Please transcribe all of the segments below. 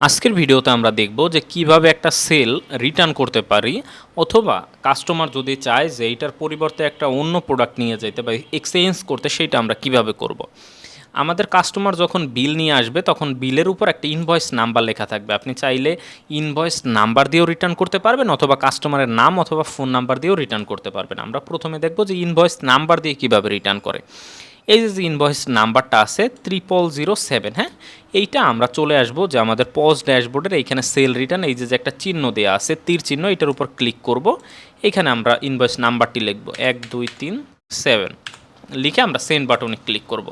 আজকের ভিডিওতে আমরা দেখব যে কীভাবে একটা সেল রিটার্ন করতে পারি, অথবা কাস্টমার যদি চায় যে এইটার পরিবর্তে একটা অন্য প্রোডাক্ট নিয়ে যেতে বা এক্সচেঞ্জ করতে, সেটা আমরা কীভাবে করব। আমাদের কাস্টমার যখন বিল নিয়ে আসবে, তখন বিলের উপর একটা ইনভয়েস নাম্বার লেখা থাকবে। আপনি চাইলে ইনভয়েস নাম্বার দিয়েও রিটার্ন করতে পারবেন, অথবা কাস্টমারের নাম অথবা ফোন নাম্বার দিয়েও রিটার্ন করতে পারবেন। আমরা প্রথমে দেখব যে ইনভয়েস নাম্বার দিয়ে কীভাবে রিটার্ন করে। এই যে ইনভয়েস নাম্বারটা আছে ত্রিপল জিরো সেভেন হ্যাঁ? এইটা আমরা চলে আসব যে আমাদের পজ ড্যাশবোর্ডের এইখানে সেল রিটার্ন এই যে যে একটা চিহ্ন দেওয়া আছে, তীর চিহ্ন, এটার উপর ক্লিক করব। এখানে আমরা ইনভয়েস নাম্বারটি লিখব, এক, দুই, তিন সেভেন লিখে আমরা সেন্ড বাটনে ক্লিক করব।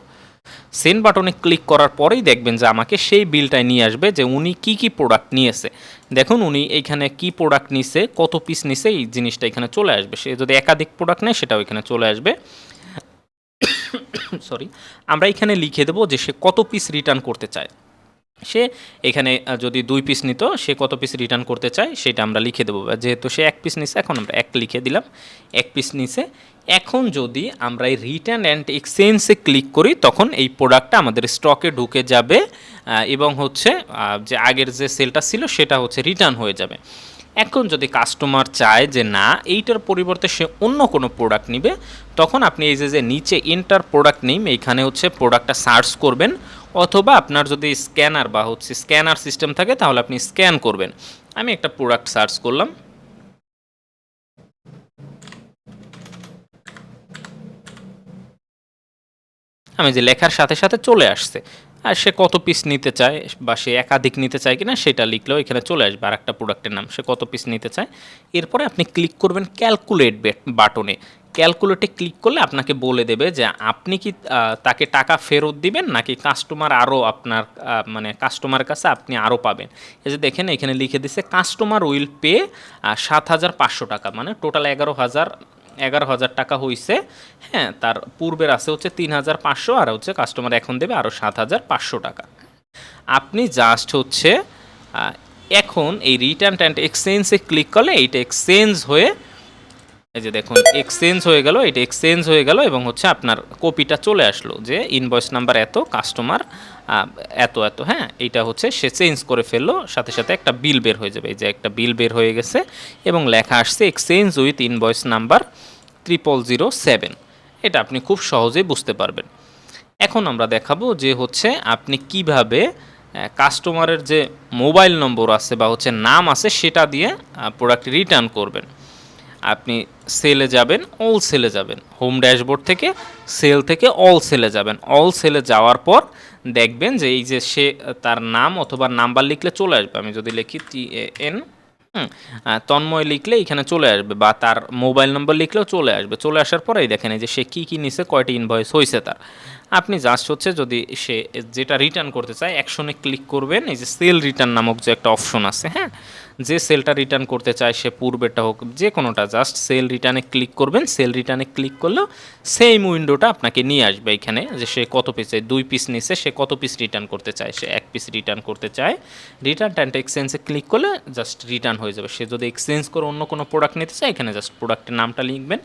সেন্ড বাটনে ক্লিক করার পরেই দেখবেন যে আমাকে সেই বিলটায় নিয়ে আসবে যে উনি কি কি প্রোডাক্ট নিয়েছে। দেখুন, উনি এইখানে কি প্রোডাক্ট নিছে, কত পিস নিছে, এই জিনিসটা এখানে চলে আসবে। সে যদি একাধিক প্রোডাক্ট নেয়, সেটাও এখানে চলে আসবে। সরি আমরা এখানে লিখে দেবো যে সে কত পিস রিটার্ন করতে চায়। সে এখানে যদি দুই পিস নিত, সে কত পিস রিটার্ন করতে চায় সেটা আমরা লিখে দেবো। যেহেতু সে এক পিস নিছে, এখন আমরা এক লিখে দিলাম। এক পিস নিছে। এখন যদি আমরা এই রিটার্ন অ্যান্ড এক্সচেঞ্জে ক্লিক করি, তখন এই প্রোডাক্টটা আমাদের স্টকে ঢুকে যাবে এবং হচ্ছে যে আগের যে সেলটা ছিল, সেটা হচ্ছে রিটার্ন হয়ে যাবে। এখন যদি কাস্টমার চায় যে না, এইটার পরিবর্তে সে অন্য কোনো প্রোডাক্ট নিবে, তখন আপনি এই যে যে নিচে এন্টার প্রোডাক্ট নেম এইখানে হচ্ছে প্রোডাক্টটা সার্চ করবেন, অথবা আপনার যদি স্ক্যানার বা হচ্ছে স্ক্যানার সিস্টেম থাকে, তাহলে আপনি স্ক্যান করবেন। আমি একটা প্রোডাক্ট সার্চ করলাম। আমি যে লেখার সাথে সাথে চলে আসছে। আর সে কত পিস নিতে চায় বা সে একাধিক নিতে চায় কিনা সেটা লিখলেও এখানে চলে আসবে আর একটা প্রোডাক্টের নাম। সে কত পিস নিতে চায়? এরপরে আপনি ক্লিক করবেন ক্যালকুলেট বাটনে ক্যালকুলেটে ক্লিক করলে আপনাকে বলে দেবে যে আপনি কি তাকে টাকা ফেরত দিবেন নাকি কাস্টমার আরও আপনার মানে কাস্টমার কাছে আপনি আরও পাবেন? এই যে দেখেন এখানে লিখে দিচ্ছে কাস্টমার উইল পে সাত হাজার পাঁচশো টাকা মানে টোটাল এগারো হাজার এগারো হাজার টাকা হয়েছে হ্যাঁ তার পূর্বের আছে হচ্ছে তিন হাজার পাঁচশো, আর হচ্ছে কাস্টমার এখন দেবে আরও সাত হাজার পাঁচশো টাকা। আপনি জাস্ট হচ্ছে এখন এই রিটার্ন অ্যান্ড এক্সচেঞ্জে ক্লিক করলে এইটা এক্সচেঞ্জ হয়ে এই যে দেখুন এক্সচেঞ্জ হয়ে গেল এটা এক্সচেঞ্জ হয়ে গেল এবং হচ্ছে আপনার কপিটা চলে আসলো যে ইনভয়েস নাম্বার এত কাস্টমার এত এত হ্যাঁ? এইটা হচ্ছে সে চেঞ্জ করে ফেলল, সাথে সাথে একটা বিল বের হয়ে যাবে। এই যে একটা বিল বের হয়ে গেছে এবং লেখা আসছে exchange with invoice number triple zero seven এটা আপনি খুব সহজেই বুঝতে পারবেন। এখন আমরা দেখাবো যে হচ্ছে আপনি কীভাবে কাস্টমারের যে মোবাইল নম্বর আছে বা হচ্ছে নাম আছে সেটা দিয়ে প্রোডাক্ট রিটার্ন করবেন। আপনি সেলে যাবেন অল সেলে যাবেন। হোম ড্যাশবোর্ড থেকে সেল থেকে অল সেলে যাবেন। অল সেলে যাওয়ার পর দেখবেন যে এই যে সে, তার নাম অথবা নাম্বার লিখলে চলে আসবে। আমি যদি লিখি টি এ এন তন্ময় লিখলে এখানে চলে আসবে বা তার মোবাইল নম্বর লিখলেও চলে আসবে। চলে আসার পরেই দেখেন এই যে সে কী কী নিছে, কয়টি ইনভয়েস হয়েছে তার। আপনি জাস্ট হচ্ছে যদি সে যেটা রিটার্ন করতে চায় অ্যাকশনে ক্লিক করবেন। এই যে সেল রিটার্ন নামক যে একটা অপশন আছে হ্যাঁ? যে সেলটা রিটার্ন করতে চায় সে পূর্বেরটা হোক, যে কোনোটা জাস্ট সেল রিটার্নে ক্লিক করবেন সেল রিটার্নে ক্লিক করলেও সেম উইন্ডোটা আপনাকে নিয়ে আসবে এখানে, যে সে কত পিসে দুই পিস নিছে, সে কত পিস রিটার্ন করতে চায়, সে এক পিস রিটার্ন করতে চায়। রিটার্ন অ্যান্ড এক্সচেঞ্জে ক্লিক করলে জাস্ট রিটার্ন হয়ে যাবে। সে যদি এক্সচেঞ্জ করে অন্য কোনো প্রোডাক্ট নিতে চায়, এখানে জাস্ট প্রোডাক্টের নামটা লিখবেন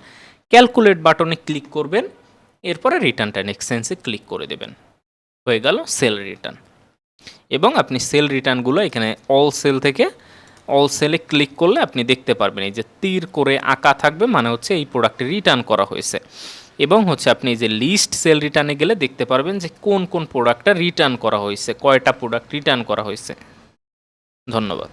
ক্যালকুলেট বাটনে ক্লিক করবেন, এরপরে রিটার্ন অ্যান্ড এক্সচেঞ্জে ক্লিক করে দেবেন। হয়ে গেল সেল রিটার্ন এবং আপনি সেল রিটার্নগুলো এখানে অল সেল থেকে অল সেলে ক্লিক করলে আপনি দেখতে পারবেন এই যে তীর করে আঁকা থাকবে মানে হচ্ছে এই প্রোডাক্টটি রিটার্ন করা হয়েছে। এবং হচ্ছে আপনি যে লিস্ট সেল রিটার্নে গেলে দেখতে পারবেন যে কোন কোন প্রোডাক্টটা রিটার্ন করা হয়েছে, কয়টা প্রোডাক্ট রিটার্ন করা হয়েছে। ধন্যবাদ।